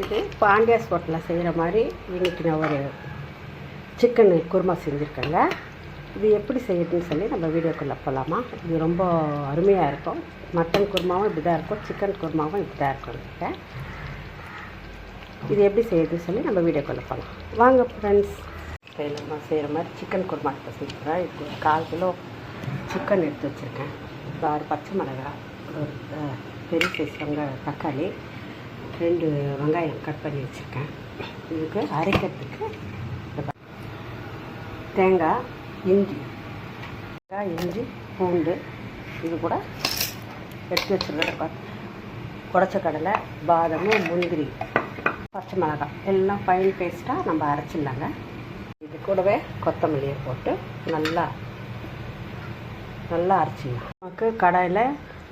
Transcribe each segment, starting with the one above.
இது பாண்டியாஸ் ஹோட்டலில் செய்கிற மாதிரி இன்றைக்கி நான் ஒரு சிக்கன் குருமா செஞ்சுருக்கேங்க இது எப்படி செய்யுதுன்னு சொல்லி நம்ம வீடியோக்குள்ளே போகலாமா இது ரொம்ப அருமையாக இருக்கும். மட்டன் குருமாவும் இப்படி தான் இருக்கும். சிக்கன் குருமாவும் இப்படி தான் இருக்கும் கிட்ட இது எப்படி செய்யுதுன்னு சொல்லி நம்ம வீடியோக்குள்ளே போகலாம் வாங்க ஃப்ரெண்ட்ஸ் நம்ம செய்கிற மாதிரி சிக்கன் குருமா இப்போ செஞ்சுக்கிறேன் இப்போ ஒரு கால் கிலோ சிக்கன் எடுத்து வச்சுருக்கேன். ஒரு ஆறு பச்சை மிளகாய் ஒரு பெரிய சைஸ் வெங்க தக்காளி. ரெண்டு வெங்காயம் கட் பண்ணி வச்சுருக்கேன். இதுக்கு அரைக்கிறதுக்கு தேங்காய் இஞ்சி. தேங்காய் இஞ்சி பூண்டு இது கூட எடுத்து வச்சுருக்கிற உடச்ச கடலை பாதாம் முந்திரி பச்சை மிளகாய் எல்லாம் ஃபைன் பேஸ்ட்டாக நம்ம அரைச்சிடலாங்க. இது கூடவே கொத்தமல்லியை போட்டு நல்லா நல்லா அரைச்சிடலாம். நமக்கு கடாயில்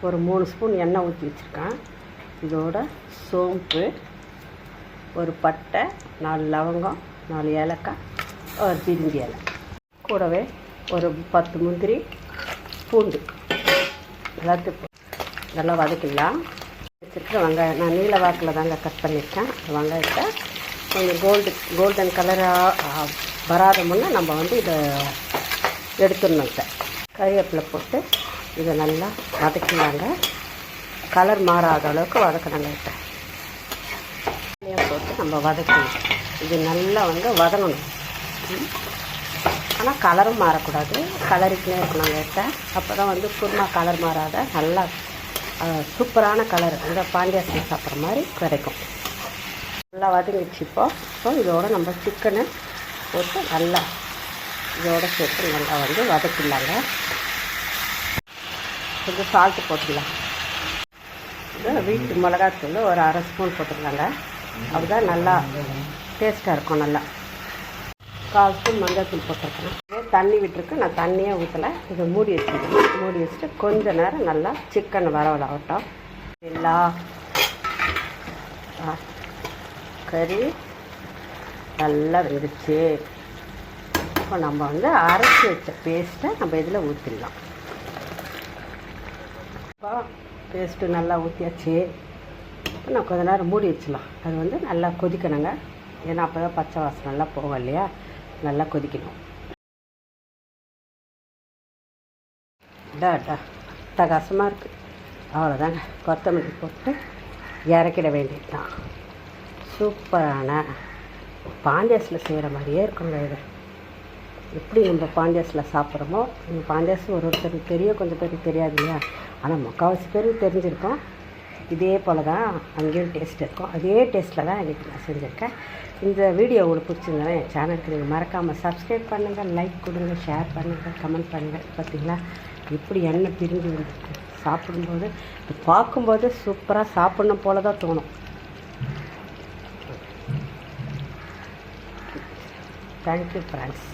ஒரு மூணு ஸ்பூன் எண்ணெய் ஊற்றி வச்சுருக்கேன். இதோட சோம்பு ஒரு பட்டை நாலு லவங்கம் நாலு ஏலக்காய் ஒரு பிரிஞ்சி இலை. கூடவே ஒரு பத்து முந்திரி பூண்டு. எல்லாத்துக்கும் நல்லா வதக்கிடலாம். வச்சுருக்கிற வெங்காயம் நான் நீல வாக்கில் தாங்க கட் பண்ணியிருக்கேன். வெங்காயத்தை கொஞ்சம் கோல்டு கோல்டன் கலராக வராத முன்னே நம்ம வந்து இதை எடுத்துடணும் சார் கறிவேப்பிலை போட்டு இதை நல்லா வதக்கினாங்க கலர் மாறாத அளவுக்கு வதக்கணுங்க இப்போ போட்டு நம்ம வதக்கணும். இது நல்லா வந்து வதங்கணும். ஆனால் கலரும் மாறக்கூடாது. கலருக்குனே இருக்கணும் லேட்டை அப்போ தான் வந்து குருமா கலர் மாறாத நல்லா சூப்பரான கலர் அந்த பாண்டியாசன் சாப்பிட்ற மாதிரி கிடைக்கும். நல்லா வதங்கிடுச்சு இப்போ. ஸோ இதோட நம்ம சிக்கனை போட்டு நல்லா இதோட சேர்த்து நல்லா வந்து வதக்கிடலாங்க. கொஞ்சம் சால்ட்டு போட்டுடலாம் வீட்டு மிளகாத்தூள் ஒரு அரை ஸ்பூன் போட்டுக்கலாங்க அதுதான் நல்லா டேஸ்ட்டாக இருக்கும் நல்லா. கால் ஸ்பூன் மஞ்சள்தூள் போட்டிருக்கேன். தண்ணி விட்டுருக்கு. நான் தண்ணியே ஊற்றலை இதை மூடி வச்சுருக்கேன் மூடி வச்சுட்டு கொஞ்ச நேரம் நல்லா சிக்கன் வரவலாகட்டும் எல்லா கறி நல்லா வெந்துச்சு இப்போ நம்ம வந்து அரைச்சி வச்ச பேஸ்ட்டை நம்ம இதில் ஊற்றிடலாம் இப்போ பேஸ்ட்டு நல்லா ஊற்றியாச்சு இப்போ நான் கொஞ்ச நேரம் மூடி வச்சிடலாம். அது வந்து நல்லா கொதிக்கணுங்க. ஏன்னா அப்போ தான் பச்சை வாசனை நல்லா போகும் இல்லையா? நல்லா கொதிக்கணும். டா டா தகாசமாக இருக்குது அவ்வளோதாங்க கொத்தமல்லி போட்டு இறக்கிட வேண்டியது தான் சூப்பரான பாண்டியாஸில் செய்கிற மாதிரியே இருக்குங்க இது. எப்படி நம்ம பாண்டியாஸில் சாப்பிட்றோமோ இந்த பாண்டியாஸ் ஒரு ஒருத்தருக்கு தெரியும் கொஞ்சம் பேருக்கு தெரியாது இல்லையா? ஆனால் முக்கால்வாசி பேருக்கு தெரிஞ்சிருக்கோம். இதே போல் தான் அங்கேயும் டேஸ்ட் இருக்கும். அதே டேஸ்ட்டில் தான் இன்றைக்கி நான் செஞ்சுருக்கேன். இந்த வீடியோ உங்களுக்கு பிடிச்சிருந்தேன் என் சேனலுக்கு நீங்கள் மறக்காமல் சப்ஸ்கிரைப் பண்ணுங்கள் லைக் கொடுங்க ஷேர் பண்ணுங்கள் கமெண்ட் பண்ணுங்கள் பார்த்தீங்களா? எப்படி எண்ணெய் பிரிஞ்சு வந்துருக்கு. சாப்பிடும்போது பார்க்கும்போது சூப்பராக சாப்பிடணும் போல தான் தோணும் தேங்க்யூ ஃப்ரெண்ட்ஸ்